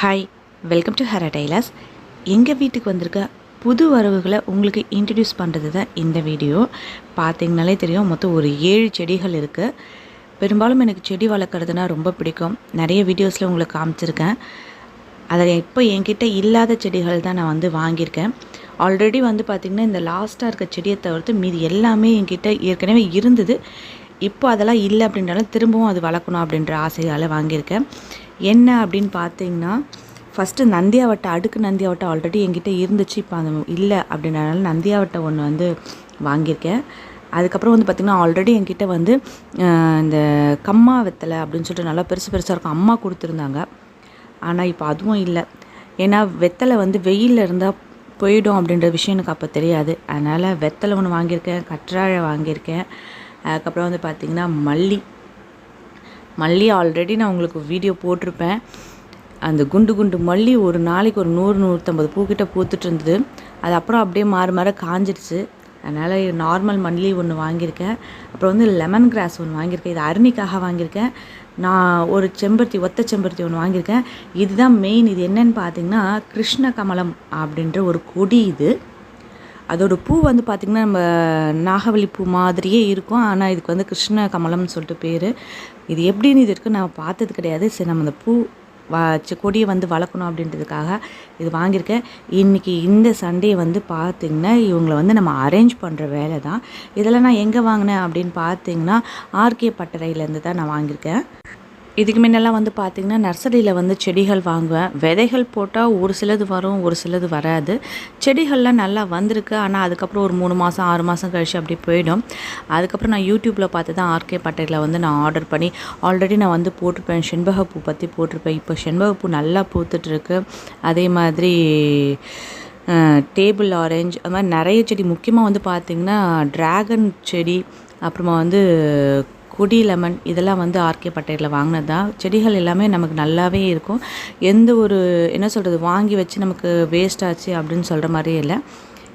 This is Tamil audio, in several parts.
Hi welcome to Hara tailors எங்கள் வீட்டுக்கு வந்திருக்க புது வரவுகளை உங்களுக்கு இன்ட்ரடியூஸ் பண்ணுறது தான் இந்த வீடியோ பார்த்தீங்கனாலே தெரியும் மொத்தம் ஒரு ஏழு செடிகள் இருக்குது பெரும்பாலும் எனக்கு செடி வளர்க்குறதுனா ரொம்ப பிடிக்கும். நிறைய வீடியோஸில் உங்களுக்கு காமிச்சிருக்கேன். அதில் இப்போ என்கிட்ட இல்லாத செடிகள் தான் நான் வந்து வாங்கியிருக்கேன். ஆல்ரெடி வந்து பார்த்திங்கன்னா இந்த லாஸ்ட்டாக இருக்க செடியை தவிர்த்து மீதி எல்லாமே என்கிட்ட ஏற்கனவே இருந்தது. இப்போ அதெல்லாம் இல்லை அப்படின்றாலும் திரும்பவும் அது வளர்க்கணும் அப்படின்ற ஆசையால் வாங்கியிருக்கேன். என்ன அப்படின்னு பார்த்தீங்கன்னா ஃபஸ்ட்டு நந்தியாவட்டை அடுக்கு நந்தியாவட்டை ஆல்ரெடி என்கிட்ட இருந்துச்சு. இப்போ அந்த இல்லை அப்படின்றனால நந்தியாவட்டை ஒன்று வந்து வாங்கியிருக்கேன். அதுக்கப்புறம் வந்து பார்த்திங்கன்னா ஆல்ரெடி என்கிட்ட வந்து இந்த கம்மா வெத்தலை அப்படின்னு சொல்லிட்டு நல்லா பெருசு பெருசாக இருக்கும். அம்மா கொடுத்துருந்தாங்க. ஆனால் இப்போ அதுவும் இல்லை. ஏன்னா வெத்தலை வந்து வெயிலில் இருந்தால் போயிடும் அப்படின்ற விஷயம் எனக்கு அப்போ தெரியாது. அதனால் வெத்தலை ஒன்று வாங்கியிருக்கேன் கற்றாழை வாங்கியிருக்கேன். அதுக்கப்புறம் வந்து பார்த்திங்கன்னா மல்லி. மல்லி ஆல்ரெடி நான் உங்களுக்கு வீடியோ போட்டிருப்பேன். அந்த குண்டு குண்டு மல்லி ஒரு நாளைக்கு ஒரு நூறு நூற்றம்பது பூக்கிட்ட பூத்துட்டு இருந்தது. அது அப்புறம் அப்படியே மாறு மாற காஞ்சிடுச்சு அதனால் நார்மல் மல்லி ஒன்று வாங்கியிருக்கேன். அப்புறம் வந்து லெமன் கிராஸ் ஒன்று வாங்கியிருக்கேன். இது அருணிக்காக வாங்கியிருக்கேன். நான் ஒரு செம்பருத்தி ஒத்த செம்பருத்தி ஒன்று வாங்கியிருக்கேன். இதுதான் மெயின் இது என்னன்னு பார்த்தீங்கன்னா கிருஷ்ண கமலம் அப்படின்ற ஒரு கொடி இது. அதோட பூ வந்து பார்த்திங்கன்னா நம்ம நாகவல்லி பூ மாதிரியே இருக்கும். ஆனால் இதுக்கு வந்து கிருஷ்ண கமலம்னு சொல்லிட்டு பேர். இது எப்படின்னு இது இருக்குது நான் பார்த்தது கிடையாது. சரி நம்ம அந்த பூ வச்சு கொடியை வந்து வளர்க்கணும் அப்படின்றதுக்காக இது வாங்கியிருக்கேன். இன்றைக்கி இந்த சண்டே வந்து பார்த்திங்கன்னா இவங்களை வந்து நம்ம அரேஞ்ச் பண்ணுற வேலை தான். இதெல்லாம் நான் எங்கே வாங்கினேன் அப்படின்னு பார்த்தீங்கன்னா ஆர்கே பட்டறையிலேருந்து தான் நான் வாங்கியிருக்கேன். இதுக்கு முன்னெல்லாம் வந்து பார்த்திங்கன்னா நர்சரியில் வந்து செடிகள் வாங்குவேன். விதைகள் போட்டால் ஒரு சிலது வரும் ஒரு சிலது வராது. செடிகள்லாம் நல்லா வந்திருக்கு. ஆனால் அதுக்கப்புறம் ஒரு மூணு மாதம் ஆறு மாதம் கழிச்சு அப்படி போயிடும். அதுக்கப்புறம் நான் யூடியூப்பில் பார்த்து தான் ஆர்கே பட்டையில் வந்து நான் ஆர்டர் பண்ணி ஆல்ரெடி நான் வந்து போட்டிருப்பேன். செண்பகப்பூ பற்றி போட்டிருப்பேன். இப்போ செண்பகப்பூ நல்லா பூத்துட்ருக்கு அதே மாதிரி டேபிள் ஆரஞ்சு அது மாதிரி நிறைய செடி. முக்கியமாக வந்து பார்த்திங்கன்னா ட்ராகன் செடி அப்புறமா வந்து கொடி லெமன் இதெல்லாம் வந்து ஆர்கே பட்டையில் வாங்கினது? தான் செடிகள் எல்லாமே நமக்கு நல்லாவே இருக்கும். எந்த ஒரு என்ன சொல்கிறது வாங்கி வச்சு நமக்கு வேஸ்ட் ஆச்சு அப்படின்னு சொல்கிற மாதிரியே இல்லை.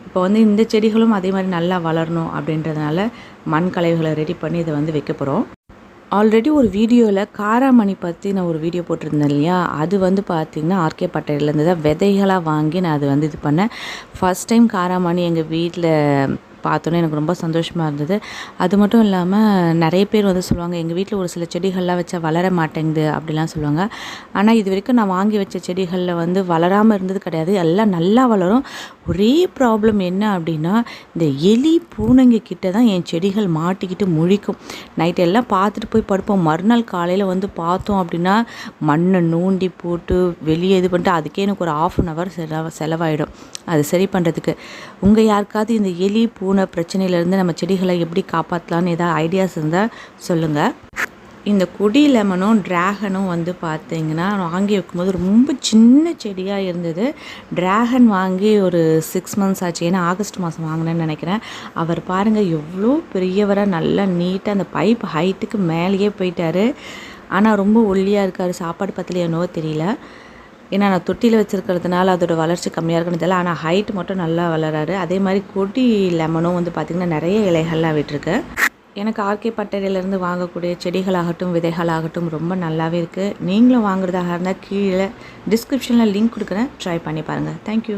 இப்போ வந்து இந்த செடிகளும் அதே மாதிரி நல்லா வளரணும் அப்படின்றதுனால மண் கலைவுகளை ரெடி பண்ணி இதை வந்து வைக்க போகிறோம் ஆல்ரெடி ஒரு வீடியோவில் காராமணி பற்றி நான் ஒரு வீடியோ போட்டிருந்தேன் இல்லையா? அது வந்து பார்த்திங்கன்னா ஆர்கே பட்டையிலேருந்து தான் விதைகளாக வாங்கி நான் அது வந்து இது பண்ணேன். ஃபஸ்ட் டைம் காராமணி எங்கள் வீட்டில் பார்த்தோன்னே எனக்கு ரொம்ப சந்தோஷமாக இருந்தது. அது மட்டும் இல்லாமல் நிறைய பேர் வந்து சொல்லுவாங்க எங்கள் வீட்டில் ஒரு சில செடிகள்லாம் வச்சா வளர மாட்டேங்குது அப்படிலாம் சொல்லுவாங்க. ஆனால் இது வரைக்கும் நான் வாங்கி வச்ச செடிகளில் வந்து வளராமல் இருந்தது கிடையாது. எல்லாம் நல்லா வளரும். ஒரே ப்ராப்ளம் என்ன அப்படின்னா இந்த எலி பூனைங்க கிட்ட தான் என் செடிகள் மாட்டிக்கிட்டு முழிக்கும். நைட் எல்லாம் பார்த்துட்டு போய் படுப்போம். மறுநாள் காலையில் வந்து பார்த்தோம் அப்படின்னா மண்ணை நோண்டி போட்டு வெளியே இது பண்ணிட்டு அதுக்கே எனக்கு ஒரு ஆஃப் அன் ஹவர் செலவு செலவாயிடும். அது சரி பண்ணுறதுக்கு உங்கள் யாருக்காவது இந்த எலி பூனை பிரச்சனையிலேருந்து நம்ம செடிகளை எப்படி காப்பாற்றலான்னு ஏதாவது ஐடியாஸ் இருந்தால் சொல்லுங்கள் இந்த கொடி லெமனும் ட்ராகனும் வந்து பார்த்தீங்கன்னா வாங்கி வைக்கும்போது ரொம்ப சின்ன செடியாக இருந்தது. ட்ராகன் வாங்கி ஒரு சிக்ஸ் மந்த்ஸ் ஆச்சு. ஏன்னா ஆகஸ்ட் மாதம் வாங்கினேன்னு நினைக்கிறேன். அவர் பாருங்கள் எவ்வளோ பெரியவராக நல்லா நீட்டாக அந்த பைப் ஹைட்டுக்கு மேலேயே போயிட்டாரு. ஆனால் ரொம்ப ஒல்லியாக இருக்கார். சாப்பாடு பத்தலையோ என்னவோ தெரியல. ஏன்னா நான் தொட்டியில் வச்சுருக்கிறதுனால அதோட வளர்ச்சி கம்மியாக இருக்குன்னு தெரியல. ஆனால் ஹைட் மட்டும் நல்லா வளராரு. அதே மாதிரி கொடி லெமனும் வந்து பார்த்திங்கன்னா நிறைய இலைகள்லாம் விட்டுருக்கு. எனக்கு ஆர்கே பட்டறையிலேருந்து வாங்கக்கூடிய செடிகளாகட்டும் விதைகளாகட்டும் ரொம்ப நல்லாவே இருக்குது நீங்களும் வாங்குறதாக இருந்தால் கீழே டிஸ்கிரிப்ஷனில் லிங்க் கொடுக்குறேன். ட்ரை பண்ணி பாருங்கள் தேங்க்யூ